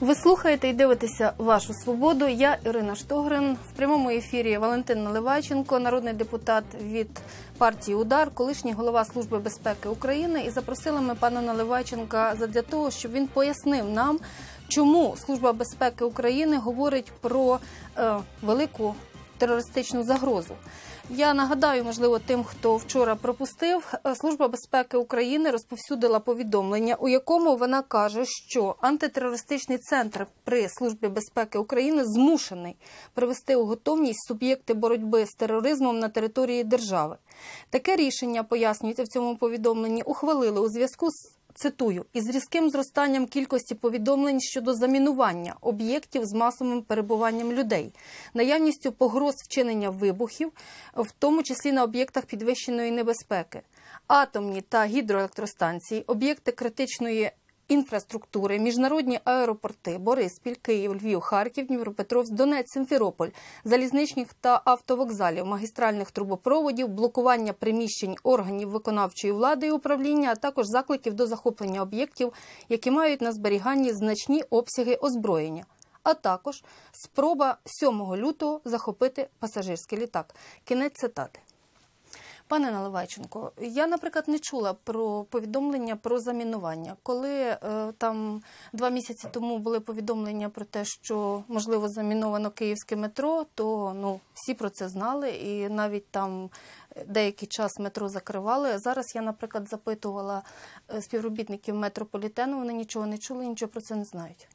Ви слухаєте і дивитеся вашу свободу. Я Ірина Штогрин в прямому ефірі Валентин Наливайченко, народний депутат від партії Удар, колишній голова служби безпеки України. І запросили ми пана Наливайченка задля того, щоб він пояснив нам, чому служба безпеки України говорить про е, велику терористичну загрозу. Я нагадаю, можливо, тим, хто вчора пропустив, е, служба безпеки України розповсюдила повідомлення, у якому вона каже, що антитерористичний центр при службі безпеки України змушений привести у готовність суб'єкти боротьби з тероризмом на території держави. Таке рішення пояснюється в цьому повідомленні. Ухвалили у зв'язку з Цитую із різким зростанням кількості повідомлень щодо замінування об'єктів з масовим перебуванням людей, наявністю погроз вчинення вибухів, в тому числі на об'єктах підвищеної небезпеки, атомні та гідроелектростанції, об'єкти критичної інфраструктури, міжнародні аеропорти, Бориспіль, Київ, Львів, Харків, Дніпропетровськ, Донець, Симферополь, залізничних та автовокзалів, магістральних трубопроводів, блокування приміщень органів виконавчої влади і управління, а також закликів до захоплення об'єктів, які мають на зберіганні значні обсяги озброєння. А також спроба 7 лютого захопити пасажирський літак. Кінець цитати. Пане Наливайченко, я, наприклад, не чула про повідомлення про замінування. Коли е, там два місяці тому були повідомлення про те, що можливо заміновано київське метро, то ну всі про це знали, і навіть там деякий час метро закривали. Зараз я, наприклад, запитувала е, співробітників метрополітену. Вони нічого не чули, нічого про це не знають.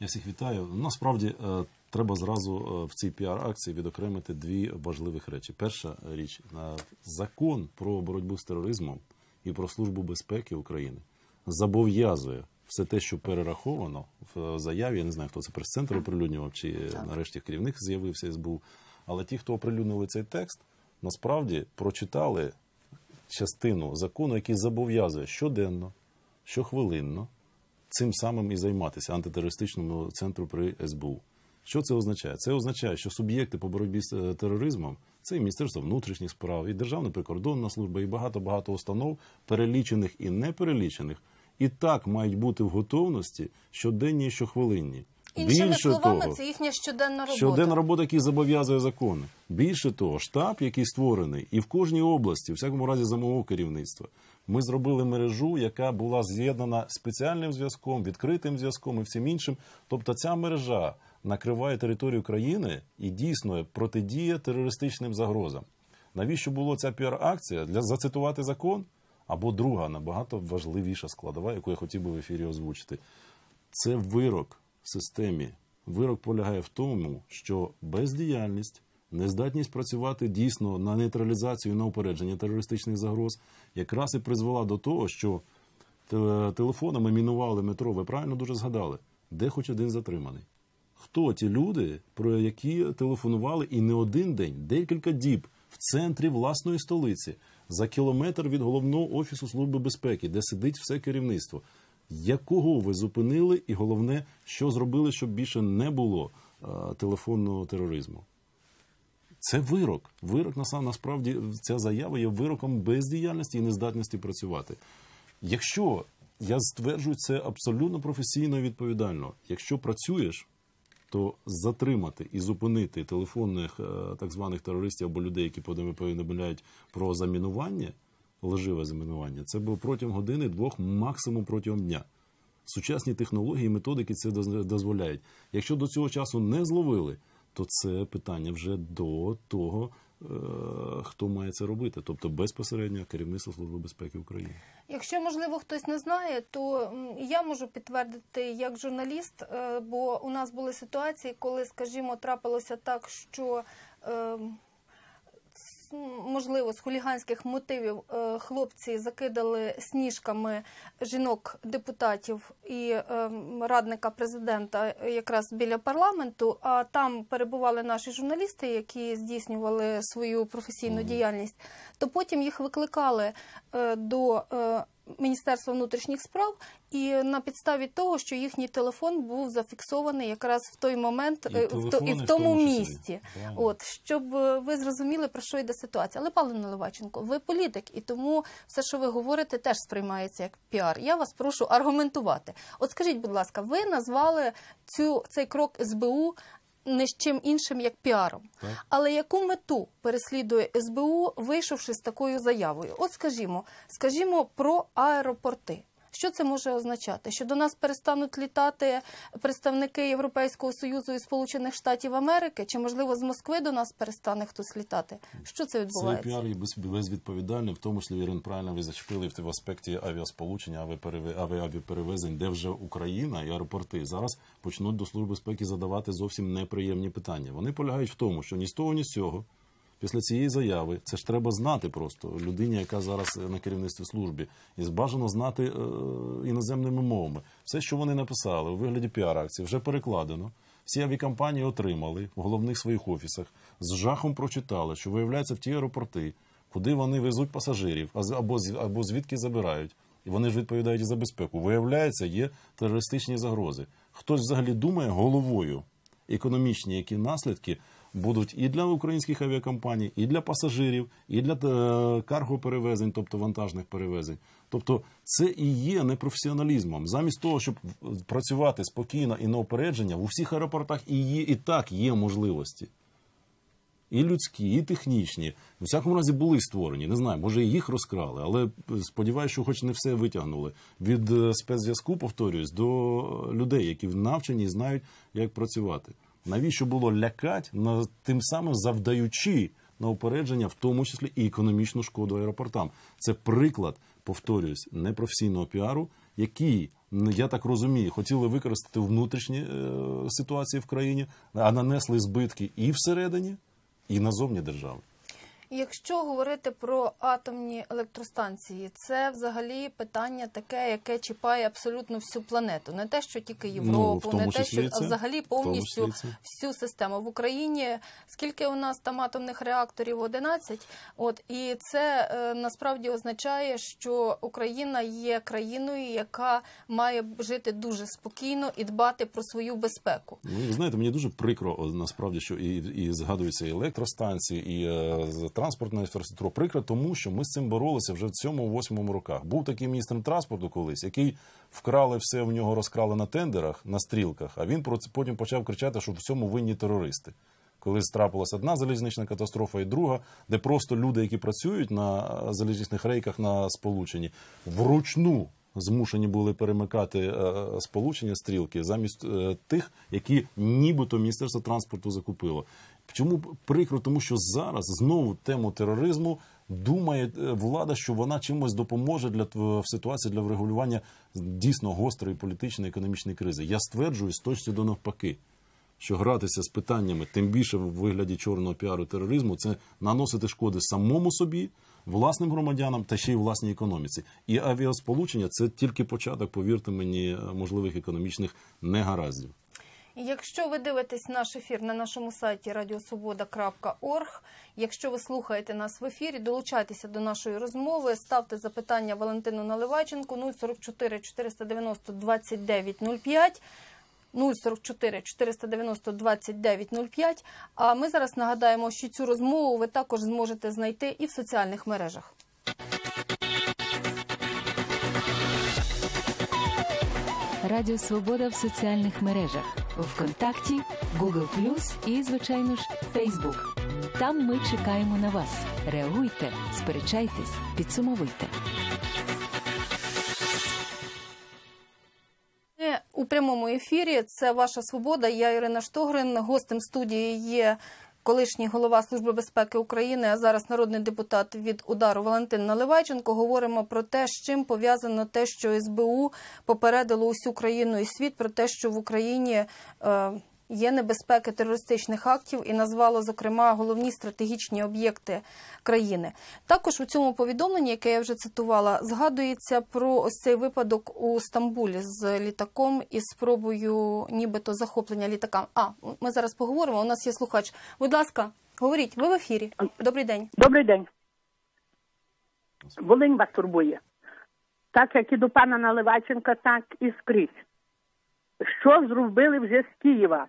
Я всіх вітаю. Насправді е, треба зразу е, в цій піар-акції відокремити дві важливих речі. Перша річ на закон про боротьбу з тероризмом і про службу безпеки України зобов'язує все те, що перераховано в заяві. Я не знаю, хто це прес-центр оприлюднював, чи нарешті керівник з'явився СБУ. Але ті, хто оприлюднили цей текст, насправді прочитали частину закону, який зобов'язує щоденно, щохвилинно цим самим і займатися антитерористичному центру при СБУ. Що це означає? Це означає, що суб'єкти по боротьбі з е, тероризмом це і Міністерство внутрішніх справ, і Державна прикордонна служба, і багато багато установ, перелічених і неперелічених, і так мають бути в готовності щоденні і щохвилинні. Іншими Більше словами, того, це їхня щоденна робота. Щоденна робота, який зобов'язує закони. Більше того, штаб, який створений, і в кожній області, в всякому разі, за мого керівництва, ми зробили мережу, яка була з'єднана спеціальним зв'язком, відкритим зв'язком і всім іншим. Тобто, ця мережа накриває територію країни і дійсно протидіє терористичним загрозам. Навіщо була ця піар-акція? Для зацитувати закон? Або друга набагато важливіша складова, яку я хотів би в ефірі озвучити. Це вирок системі. Вирок полягає в тому, що бездіяльність, нездатність працювати дійсно на нейтралізацію на упередження терористичних загроз, якраз і призвела до того, що телефонами мінували метро. Ви правильно дуже згадали, де хоч один затриманий. Хто ті люди, про які телефонували і не один день, декілька діб в центрі власної столиці за кілометр від головного офісу служби безпеки, де сидить все керівництво? Якого ви зупинили, і головне, що зробили, щоб більше не було телефонного тероризму? Це вирок. Вирок насправді ця заява є вироком бездіяльності і нездатності працювати. Якщо я стверджую це абсолютно професійно і відповідально, якщо працюєш, то затримати і зупинити телефонних так званих терористів або людей, які повідомляють про замінування лживе замінування. Це було протягом години, двох, максимум протягом дня. Сучасні технології і методики це дозволяють. Якщо до цього часу не зловили, то це питання вже до того, хто має це робити, тобто безпосередньо керівництво Служби безпеки України. Якщо можливо хтось не знає, то я можу підтвердити як журналіст, е, бо у нас були ситуації, коли, скажімо, трапилося так, що ем, можливо з хуліганських мотивів е, хлопці закидали сніжками жінок депутатів і е, радника президента якраз біля парламенту. А там перебували наші журналісти, які здійснювали свою професійну діяльність. То потім їх викликали е, до Міністерства внутрішніх справ, і на підставі того, що їхній телефон був зафіксований якраз в той момент І е, в, то- і в тому місці. От щоб е, ви зрозуміли про що йде ситуація. Але Павло Наливаченко, ви політик, і тому все, що ви говорите, теж сприймається як піар. Я вас прошу аргументувати. От скажіть, будь ласка, ви назвали цю цей крок СБУ не з чим іншим як піаром. Так. Але яку мету переслідує СБУ, вийшовши з такою заявою? От скажімо, скажімо про аеропорти. Що це може означати? Що до нас перестануть літати представники Європейського союзу і Сполучених Штатів Америки? Чи можливо з Москви до нас перестане хтось літати? Що це відбувається? піар є без, безвідповідальний, в тому числі Ірин правильно ви зачепили в аспекті авіасполучення, авіапереве- аві- авіаперевезень, де вже Україна і аеропорти зараз почнуть до служби безпеки задавати зовсім неприємні питання. Вони полягають в тому, що ні з того, ні з цього. Після цієї заяви це ж треба знати просто людині, яка зараз на керівництві служби, і бажано знати е, іноземними мовами. Все, що вони написали у вигляді піар-акції, вже перекладено. Всі авіакомпанії отримали в головних своїх офісах, з жахом прочитали, що виявляється в ті аеропорти, куди вони везуть пасажирів, або, або звідки забирають. І вони ж відповідають і за безпеку. Виявляється, є терористичні загрози. Хтось взагалі думає головою економічні, які наслідки будуть і для українських авіакомпаній, і для пасажирів, і для е, каргоперевезень, тобто вантажних перевезень. Тобто, це і є непрофесіоналізмом. Замість того, щоб працювати спокійно і на опередження, в усіх аеропортах і є і так є можливості. І людські, і технічні. У всякому разі були створені. Не знаю, може їх розкрали, але сподіваюся, що хоч не все витягнули. Від е, спецзв'язку, повторююсь, до людей, які навчені і знають, як працювати. Навіщо було лякати, тим самим завдаючи на упередження, в тому числі і економічну шкоду аеропортам? Це приклад, повторююсь, непрофесійного піару, який, я так розумію, хотіли використати внутрішні е, ситуації в країні, а нанесли збитки і всередині, і назовні держави. Якщо говорити про атомні електростанції, це взагалі питання таке, яке чіпає абсолютно всю планету. Не те, що тільки Європу, Ну, не те, що а взагалі повністю всю систему в Україні. Скільки у нас там атомних реакторів? 11. От і це е, насправді означає, що Україна є країною, яка має жити дуже спокійно і дбати про свою безпеку. Ну, ви знаєте, мені дуже прикро насправді, що і, і згадуються і електростанції, і е, транспортна інфраструктура. Прикро, тому що ми з цим боролися вже в цьому восьмому роках. Був такий міністр транспорту колись, який вкрали все в нього, розкрали на тендерах, на стрілках. А він потім почав кричати, що в цьому винні терористи. Коли трапилася одна залізнична катастрофа і друга, де просто люди, які працюють на залізничних рейках на сполученні, вручну змушені були перемикати е, сполучення стрілки замість е, тих, які нібито Міністерство транспорту закупило. Чому прикро? Тому що зараз знову тему тероризму думає е, влада, що вона чимось допоможе для в ситуації для врегулювання дійсно гострої політичної економічної кризи. Я стверджую з точно до навпаки що гратися з питаннями, тим більше в вигляді чорного піару тероризму, це наносити шкоди самому собі, власним громадянам та ще й власній економіці. І авіасполучення це тільки початок, повірте мені, можливих економічних негараздів. Якщо ви дивитесь наш ефір на нашому сайті radiosvoboda.org, якщо ви слухаєте нас в ефірі, долучайтеся до нашої розмови, ставте запитання Валентину Наливайченку 044 490 2905. 044 490 2905. А ми зараз нагадаємо, що цю розмову ви також зможете знайти і в соціальних мережах. Радіо Свобода в соціальних мережах ВКонтакті, Google і, звичайно ж, Facebook. Там ми чекаємо на вас. Реагуйте, сперечайтесь, підсумовуйте. Прямому ефірі це ваша свобода. Я Ірина Штогрин. Гостем студії є колишній голова Служби безпеки України, а зараз народний депутат від удару Валентин Наливайченко. Говоримо про те, з чим пов'язано те, що СБУ попередило усю країну і світ про те, що в Україні. Е, Є небезпеки терористичних актів і назвало зокрема головні стратегічні об'єкти країни. Також у цьому повідомленні, яке я вже цитувала, згадується про ось цей випадок у Стамбулі з літаком і спробою, нібито захоплення літака. А ми зараз поговоримо. У нас є слухач. Будь ласка, говоріть, ви в ефірі. Добрий день. Добрий день. Волинь вас турбує. так як і до пана Наливайченка, так і скрізь. Що зробили вже з Києва?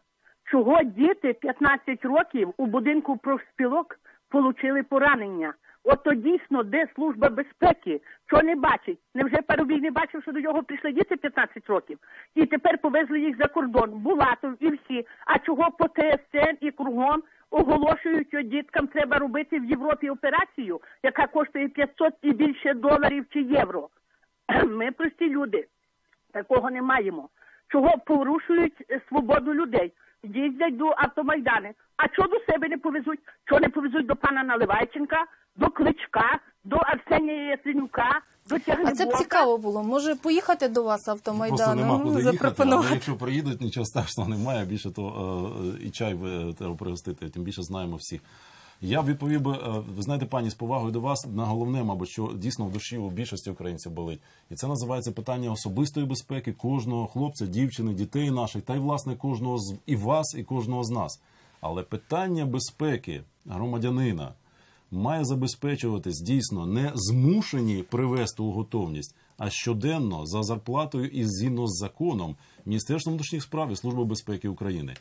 Чого діти 15 років у будинку профспілок отримали поранення? От то дійсно, де служба безпеки, що не бачить? Невже Парубій не бачив, що до нього прийшли діти 15 років? І тепер повезли їх за кордон, Булатов і всі. А чого по ТСН і кругом оголошують, що діткам треба робити в Європі операцію, яка коштує 500 і більше доларів чи євро? Ми прості люди. Такого не маємо. Чого порушують свободу людей? Їздять до автомайдани. А чого до себе не повезуть? Чого не повезуть до пана Наливайченка, до Кличка, до Арсенія Ясенюка, до Тягнебока? А це б цікаво було. Може поїхати до вас Просто нема куди їхати, але запропонувати. якщо приїдуть, нічого страшного немає. Більше то е, і чай ви треба пригостити, тим більше знаємо всіх. Я б відповів би, е, ви знаєте, пані, з повагою до вас на головне, мабуть, що дійсно в душі у більшості українців болить. І це називається питання особистої безпеки кожного хлопця, дівчини, дітей наших, та й власне кожного з і вас, і кожного з нас. Але питання безпеки громадянина має забезпечуватись дійсно не змушені привести у готовність, а щоденно за зарплатою і згідно з законом Міністерства внутрішніх справ і Служби безпеки України.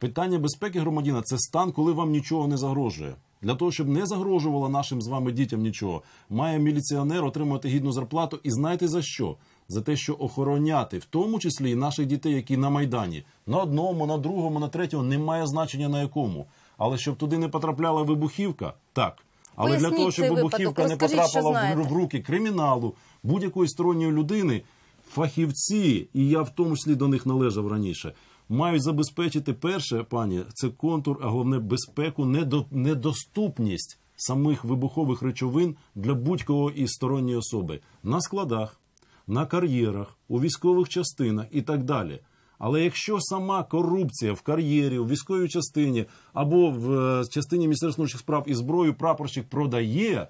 Питання безпеки громадяна це стан, коли вам нічого не загрожує. Для того, щоб не загрожувало нашим з вами дітям нічого, має міліціонер отримати гідну зарплату. І знаєте за що? За те, що охороняти, в тому числі і наших дітей, які на майдані, на одному, на другому, на третьому, немає значення на якому. Але щоб туди не потрапляла вибухівка, так. Але для того, щоб вибухівка не потрапила в руки криміналу, будь-якої сторонньої людини, фахівці, і я в тому числі до них належав раніше, мають забезпечити перше, пані, це контур, а головне безпеку, недоступність самих вибухових речовин для будь-кого із сторонньої особи на складах, на кар'єрах, у військових частинах і так далі. Але якщо сама корупція в кар'єрі, в військовій частині або в е, частині Міністерства справ і зброю прапорщик продає,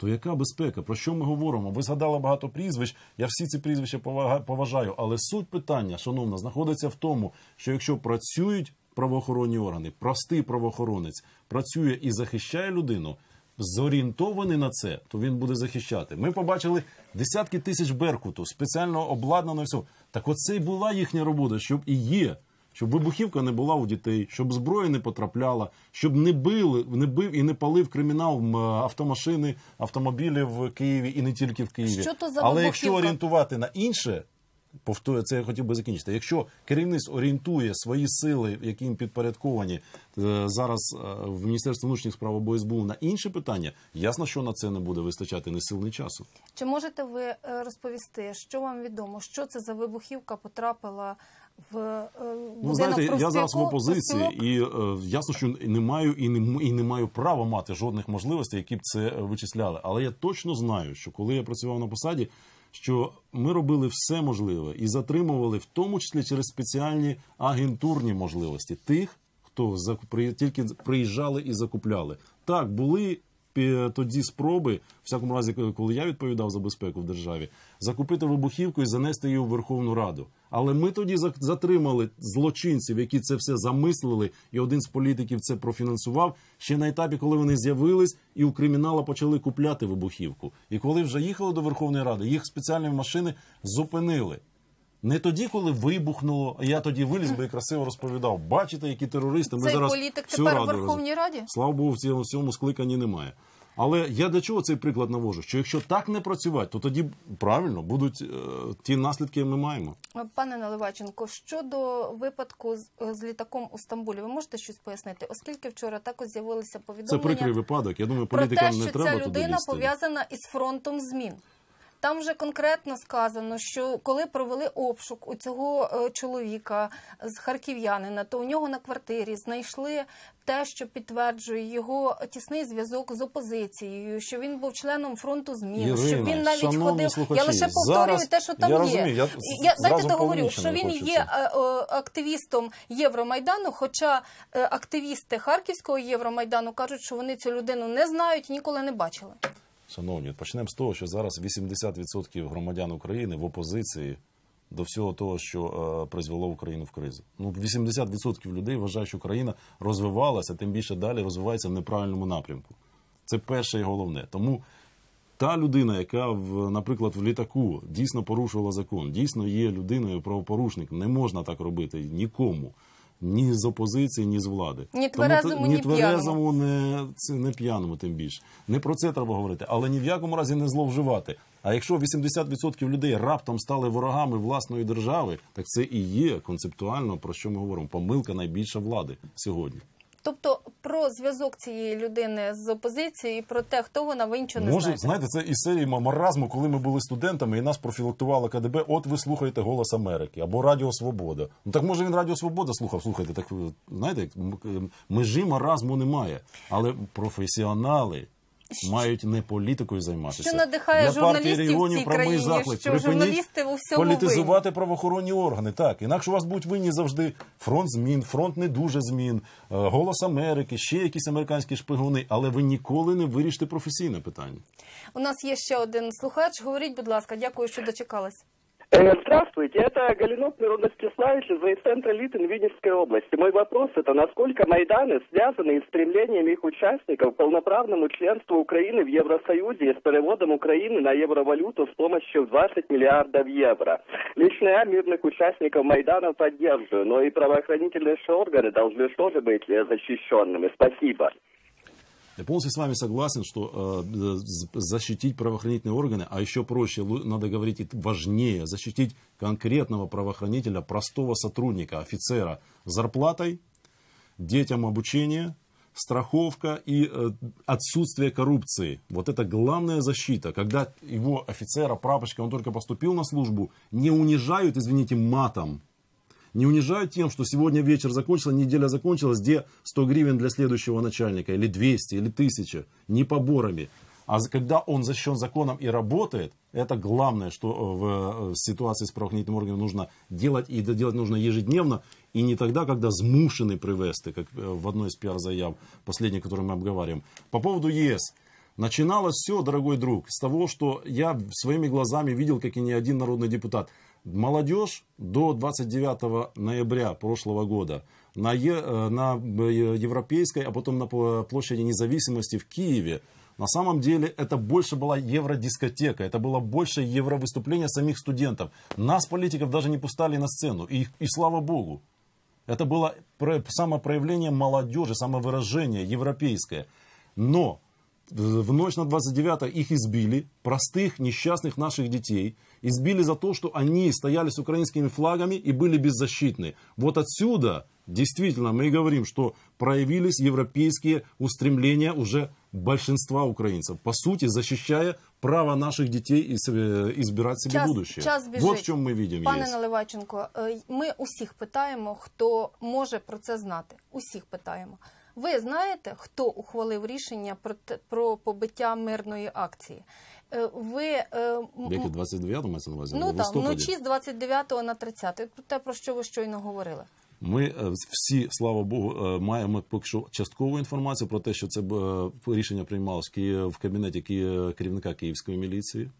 то яка безпека? Про що ми говоримо? Ви згадали багато прізвищ. Я всі ці прізвища поважаю. Але суть питання, шановна, знаходиться в тому, що якщо працюють правоохоронні органи, простий правоохоронець працює і захищає людину, зорієнтований на це, то він буде захищати. Ми побачили десятки тисяч беркуту, спеціально обладнано і все. Так оце й була їхня робота, щоб і є. Щоб вибухівка не була у дітей, щоб зброя не потрапляла, щоб не били, не бив і не палив кримінал автомашини, автомобілі в Києві і не тільки в Києві. Що то за Але якщо орієнтувати на інше, повторюю, це я хотів би закінчити. Якщо керівництво орієнтує свої сили, які їм підпорядковані е, зараз е, в Міністерстві внутрішніх справ або СБУ на інші питання, ясно, що на це не буде вистачати ні сил, ні часу. Чи можете ви е, розповісти, що вам відомо, що це за вибухівка потрапила в е, Ну, знаєте, я зараз в опозиції, і е, ясно, що не маю і не, і не маю права мати жодних можливостей, які б це е, вичисляли. Але я точно знаю, що коли я працював на посаді, що ми робили все можливе і затримували, в тому числі через спеціальні агентурні можливості тих, хто тільки приїжджали і закупляли. Так були. Пі- Тоді спроби, в всякому разі, коли я відповідав за безпеку в державі, закупити вибухівку і занести її у Верховну Раду. Але ми тоді затримали злочинців, які це все замислили, і один з політиків це профінансував ще на етапі, коли вони з'явились, і у кримінала почали купляти вибухівку. І коли вже їхали до Верховної Ради, їх спеціальні машини зупинили. Не тоді, коли вибухнуло, а я тоді виліз би і красиво розповідав. Бачите, які терористи. Ми Цей зараз політик всю тепер в Верховній Раді? Слава Богу, в цьому, в цьому скликанні немає. Але я для чого цей приклад навожу? Що якщо так не працювати, то тоді правильно будуть е, ті наслідки, які ми маємо. Пане Наливаченко. щодо випадку з, е, з літаком у Стамбулі, ви можете щось пояснити? Оскільки вчора також з'явилися Це повідомлення прикрий випадок. Я думаю, про те, політикам не що треба ця людина пов'язана із фронтом змін. Там вже конкретно сказано, що коли провели обшук у цього е, чоловіка з харків'янина, то у нього на квартирі знайшли те, що підтверджує його тісний зв'язок з опозицією, що він був членом фронту змін, що він навіть ходив. слухачі, я лише повторюю зараз- те, що там я є. розумію, я я дайте договорю, що він є е, е, активістом Євромайдану. Хоча активісти Харківського Євромайдану кажуть, що вони цю людину не знають ніколи не бачили. Шановні, почнемо з того, що зараз 80% громадян України в опозиції до всього того, що е, призвело Україну в кризу. Ну, 80% людей вважають, що країна розвивалася, тим більше далі розвивається в неправильному напрямку. Це перше і головне. Тому Та людина, яка в, наприклад, в літаку дійсно порушувала закон, дійсно є людиною правопорушник, не можна так робити нікому. Ні з опозиції, ні з влади. Ні тверезому, ні ні тверезому, не, це, не п'яному, тим більше. Не про це треба говорити, але ні в якому разі не зловживати. А якщо 80% людей раптом стали ворогами власної держави, так це і є концептуально про що ми говоримо. Помилка найбільша влади сьогодні. Тобто про зв'язок цієї людини з опозицією і про те, хто вона, ви нічого не Може, знаєте. знаєте, це із серії маразму, коли ми були студентами і нас профілактувало КДБ. От ви слухаєте Голос Америки або Радіо Свобода. Ну так може він Радіо Свобода слухав. Слухайте, так знаєте, межі маразму немає, але професіонали. Мають не політикою займатися. Що надихає Для партії журналістів в регіонів цій прямий країні, заклик. що Припиніть журналісти у всьому політизувати правоохоронні органи. Так, інакше у вас будуть винні завжди фронт змін, фронт не дуже змін, е, голос Америки, ще якісь американські шпигуни, але ви ніколи не вирішите професійне питання. У нас є ще один слухач. Говоріть, будь ласка, дякую, що дочекались. Э, Здравствуйте, это Галинов Мирон Стеславич из центра Литин Винницкой области. Мой вопрос это, насколько Майданы связаны с стремлением их участников к полноправному членству Украины в Евросоюзе и с переводом Украины на евровалюту с помощью в 20 миллиардов евро. Лично я мирных участников Майдана поддерживаю, но и правоохранительные органы должны тоже быть э, защищенными. Спасибо. Я полностью с вами согласен, что э, защитить правоохранительные органы, а еще проще, надо говорить важнее, защитить конкретного правоохранителя, простого сотрудника, офицера зарплатой, детям обучение, страховка и э, отсутствие коррупции. Вот это главная защита. Когда его офицера, прапорщика, он только поступил на службу, не унижают, извините, матом, не унижают тем, что сегодня вечер закончился, неделя закончилась, где 100 гривен для следующего начальника, или 200, или 1000, не поборами. А когда он защищен законом и работает, это главное, что э, в э, ситуации с правоохранительным органом нужно делать, и это делать нужно ежедневно, и не тогда, когда змушены привести, как э, в одной из пиар-заяв, последней, которую мы обговариваем. По поводу ЕС. Начиналось все, дорогой друг, с того, что я своими глазами видел, как и ни один народный депутат. Молодежь до 29 ноября прошлого года на, Е- э, на э, Европейской, а потом на пл- площади независимости в Киеве, на самом деле это больше была евродискотека, это было больше евровыступление самих студентов. Нас, политиков, даже не пускали на сцену, и, и слава богу. Это было про- самопроявление молодежи, самовыражение европейское. Но в ночь на 29 их избили, простых, несчастных наших детей, избили за то, что они стояли с украинскими флагами и были беззащитны. Вот отсюда действительно мы и говорим, что проявились европейские устремления уже большинства украинцев, по сути защищая право наших детей и с- э, избирать себе Час- будущее. час біжить. вот в чем мы видим Пане есть. Наливайченко, е, ми усіх питаємо, хто може про це знати. Усіх питаємо. Ви знаєте, хто ухвалив рішення про, те- про побиття мирної акції? Е, Ви м- Веки 29 мається на увазі? ну так, вночі з 29 на 30, про те, про що ви щойно говорили. Ми е, всі, слава Богу, е, маємо поки що часткову інформацію про те, що це рішення приймалось в в кабінеті керівника Київської міліції.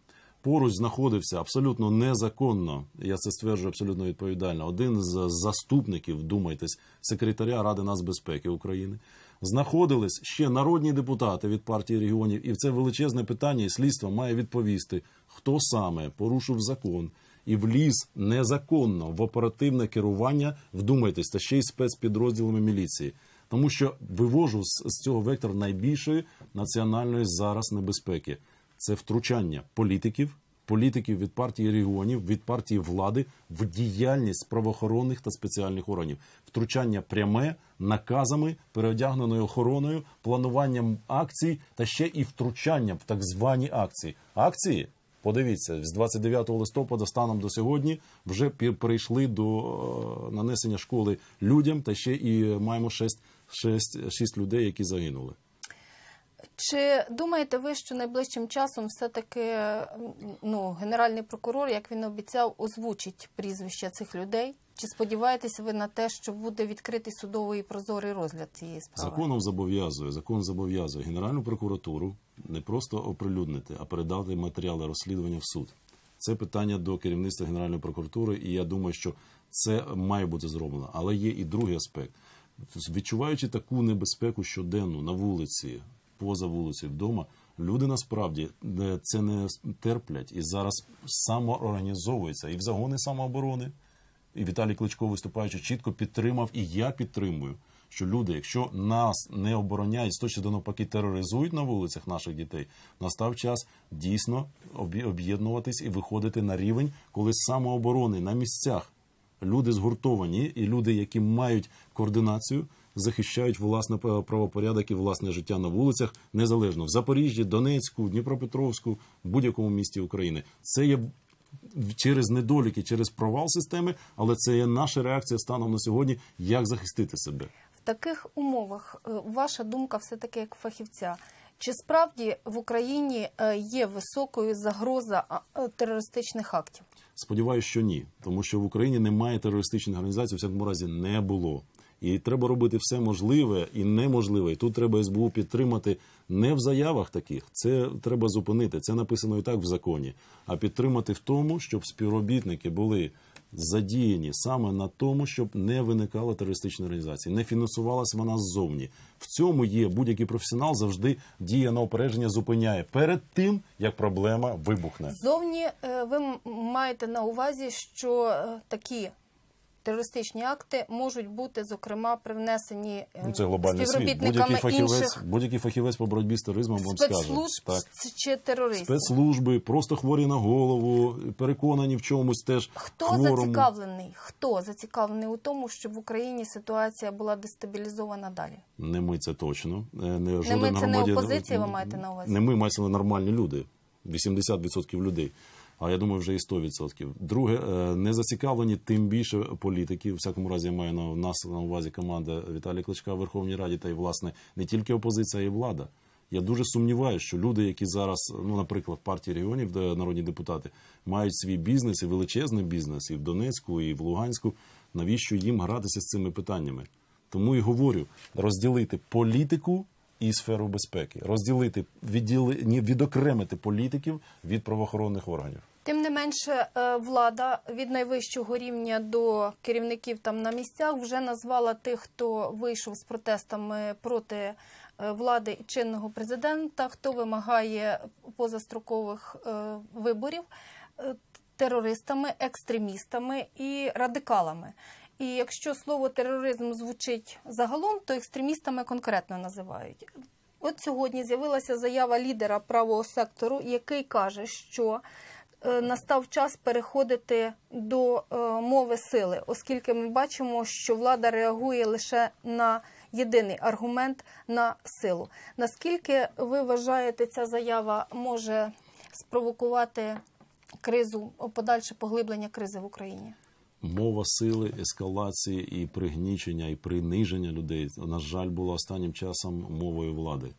Поруч знаходився абсолютно незаконно, я це стверджую абсолютно відповідально. Один з заступників, думайтесь, секретаря Ради нацбезпеки України. Знаходились ще народні депутати від партії регіонів, і в це величезне питання, і слідство має відповісти, хто саме порушив закон і вліз незаконно в оперативне керування, вдумайтесь, та ще й спецпідрозділами міліції. Тому що вивожу з, цього вектор найбільшої національної зараз небезпеки це втручання політиків, політиків від партії регіонів, від партії влади в діяльність правоохоронних та спеціальних органів, втручання пряме наказами, переодягненою охороною, плануванням акцій та ще і втручання в так звані акції. Акції. Подивіться, з 29 листопада станом до сьогодні вже перейшли до е, нанесення школи людям, та ще і маємо 6, 6, 6 людей, які загинули. Чи думаєте ви, що найближчим часом все-таки ну, генеральний прокурор, як він обіцяв, озвучить прізвища цих людей? Чи сподіваєтеся ви на те, що буде відкритий судовий і прозорий розгляд цієї справи? Законом зобов'язує, закон зобов'язує Генеральну прокуратуру не просто оприлюднити, а передати матеріали розслідування в суд. Це питання до керівництва Генеральної прокуратури, і я думаю, що це має бути зроблено. Але є і другий аспект. Відчуваючи таку небезпеку щоденну на вулиці, поза вулицею, вдома, Люди насправді е, це не терплять і зараз самоорганізовуються і в загони самооборони. І Віталій Кличко, виступаючи, чітко підтримав, і я підтримую, що люди, якщо нас не обороняють, то ще навпаки тероризують на вулицях наших дітей, настав час дійсно об'єднуватись і виходити на рівень, коли самооборони на місцях люди згуртовані, і люди, які мають координацію, захищають власне правопорядок і власне життя на вулицях, незалежно в Запоріжжі, Донецьку, Дніпропетровську, будь-якому місті України. Це є через недоліки, через провал системи, але це є наша реакція станом на сьогодні, як захистити себе. В таких умовах е, ваша думка все таки як фахівця. Чи справді в Україні е, є високою загроза е, терористичних актів? Сподіваюся, що ні, тому що в Україні немає терористичних організацій, у всякому разі не було. І треба робити все можливе і неможливе. І тут треба СБУ підтримати не в заявах таких. Це треба зупинити. Це написано і так в законі, а підтримати в тому, щоб співробітники були задіяні саме на тому, щоб не виникала терористична організація, не фінансувалася вона ззовні. В цьому є будь-який професіонал завжди діє на опередження, зупиняє перед тим, як проблема вибухне. Зовні е, ви маєте на увазі, що е, такі терористичні акти можуть бути, зокрема, привнесені е, Ну, це глобальний світ. Будь-який співробітниками фахівець, інших будь-який фахівець по боротьбі з тероризмом вам скаже. спецслужб Так. чи терористів. Спецслужби, просто хворі на голову, переконані в чомусь теж Хто хворому. зацікавлений? Хто зацікавлений у тому, щоб в Україні ситуація була дестабілізована далі? Не ми це точно. Е, Не, це не опозиція, ви маєте на увазі? Не ми маємо нормальні люди. 80% людей. А я думаю, вже і 100%. Друге, е, не зацікавлені тим більше політики. В всякому разі, я маю на нас на увазі команда Віталія Кличка в Верховній Раді та й власне не тільки опозиція, а й влада. Я дуже сумніваюся, що люди, які зараз, ну, наприклад, в партії регіонів, де народні депутати, мають свій бізнес і величезний бізнес і в Донецьку, і в Луганську. Навіщо їм гратися з цими питаннями? Тому і говорю: розділити політику і сферу безпеки, розділити відділи, відокремити політиків від правоохоронних органів. Тим не менше, е, влада від найвищого рівня до керівників там на місцях вже назвала тих, хто вийшов з протестами проти е, влади і чинного президента, хто вимагає позастрокових е, виборів терористами, екстремістами і радикалами. І якщо слово тероризм звучить загалом, то екстремістами конкретно називають. От сьогодні з'явилася заява лідера правого сектору, який каже, що настав час переходити до е, мови сили, оскільки ми бачимо, що влада реагує лише на єдиний аргумент на силу. Наскільки ви вважаєте, ця заява може спровокувати кризу, подальше поглиблення кризи в Україні? Мова сили, ескалації і пригнічення, і приниження людей, на жаль, була останнім часом мовою влади.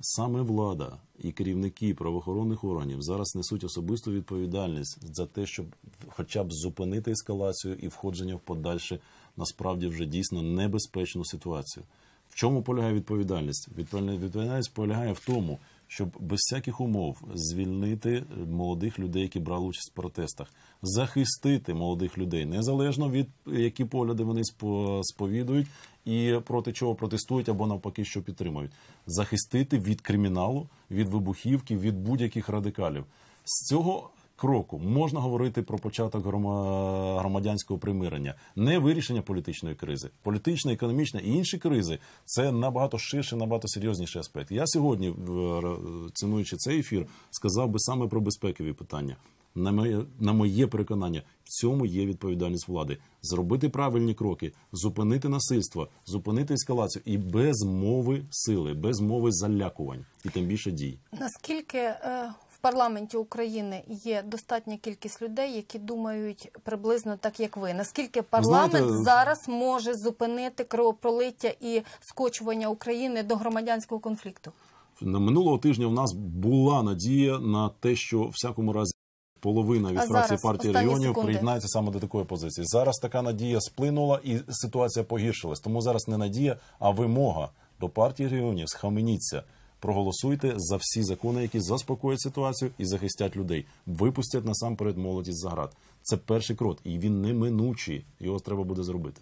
Саме влада і керівники правоохоронних органів зараз несуть особисту відповідальність за те, щоб хоча б зупинити ескалацію і входження в подальше насправді вже дійсно небезпечну ситуацію. В чому полягає відповідальність? Відповідальність полягає в тому, щоб без всяких умов звільнити молодих людей, які брали участь в протестах, захистити молодих людей незалежно від які погляди вони спо- сповідують і проти чого протестують або навпаки, що підтримують, захистити від криміналу, від вибухівки, від будь-яких радикалів. З цього кроку можна говорити про початок грома- громадянського примирення, не вирішення політичної кризи, політична, економічна і інші кризи це набагато ширший, набагато серйозніший аспект. Я сьогодні, в- цінуючи цей ефір, сказав би саме про безпекові питання. На моє, на моє переконання, в цьому є відповідальність влади. Зробити правильні кроки, зупинити насильство, зупинити ескалацію і без мови сили, без мови залякувань і тим більше дій. Наскільки е, парламенті України є достатня кількість людей, які думають приблизно так, як ви? Наскільки парламент знаєте, зараз може зупинити кровопролиття і скочування України до громадянського конфлікту? На минулого тижня в нас була надія на те, що в всякому разі половина від А фракції зараз, партії регіонів секунди. приєднається саме до такої позиції. Зараз така надія сплинула і ситуація погіршилась. Тому зараз не надія, а вимога до партії регіонів. Схаменіться. Проголосуйте за всі закони, які заспокоять ситуацію і захистять людей. Випустять насамперед молодість за град. Це перший крок, і він неминучий. Його треба буде зробити.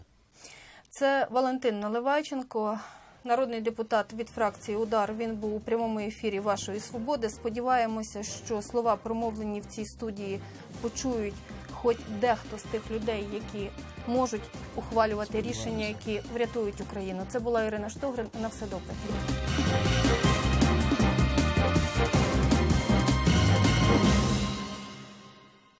Це Валентин Наливайченко, народний депутат від фракції Удар. Він був у прямому ефірі вашої свободи. Сподіваємося, що слова, промовлені в цій студії, почують хоч дехто з тих людей, які можуть ухвалювати рішення, які врятують Україну. Це була Ірина Штогрин. На все добре.